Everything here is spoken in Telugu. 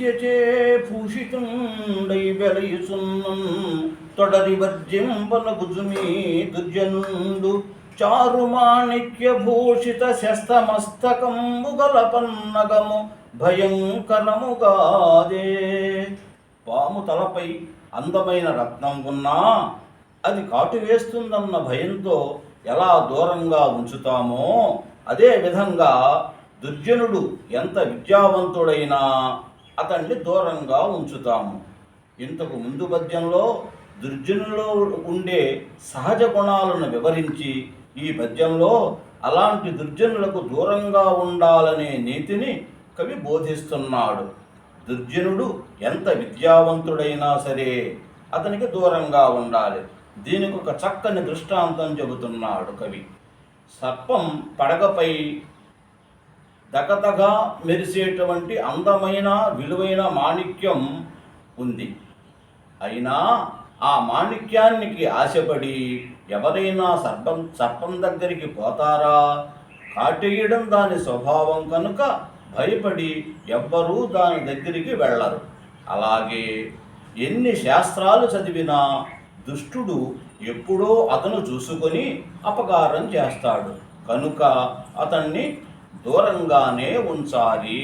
విద్యచే భూషితుండై వెలయుసున్నం తొడరి వర్జింపనగుజుమీ దుర్జనుండు. చారు మాణిక్య భూషిత శస్తమస్తకంబు గల పన్నగము భయంకరముగాదే. పాము తలపై అందమైన రత్నం ఉన్నా అది కాటు వేస్తుందన్న భయంతో ఎలా దూరంగా ఉంచుతామో అదే విధంగా దుర్జనుడు ఎంత విద్యావంతుడైనా అతన్ని దూరంగా ఉంచుతాము. ఇంతకు ముందు పద్యంలో దుర్జనులో ఉండే సహజ గుణాలను వివరించి ఈ పద్యంలో అలాంటి దుర్జనులకు దూరంగా ఉండాలనే నీతిని కవి బోధిస్తున్నాడు. దుర్జనుడు ఎంత విద్యావంతుడైనా సరే అతనికి దూరంగా ఉండాలి. దీనికి ఒక చక్కని దృష్టాంతం చెబుతున్నాడు కవి. సర్పం పడగపై దగదగా మెరిసేటువంటి అందమైన విలువైన మాణిక్యం ఉంది. అయినా ఆ మాణిక్యానికి ఆశపడి ఎవరైనా సర్పం సర్పం దగ్గరికి పోతారా? కాటేయడం దాని స్వభావం కనుక భయపడి ఎవ్వరూ దాని దగ్గరికి వెళ్ళరు. అలాగే ఎన్ని శాస్త్రాలు చదివినా దుష్టుడు ఎప్పుడో అతను చూసుకొని అపకారం చేస్తాడు. కనుక అతన్ని దూరంగానే ఉంచాలి.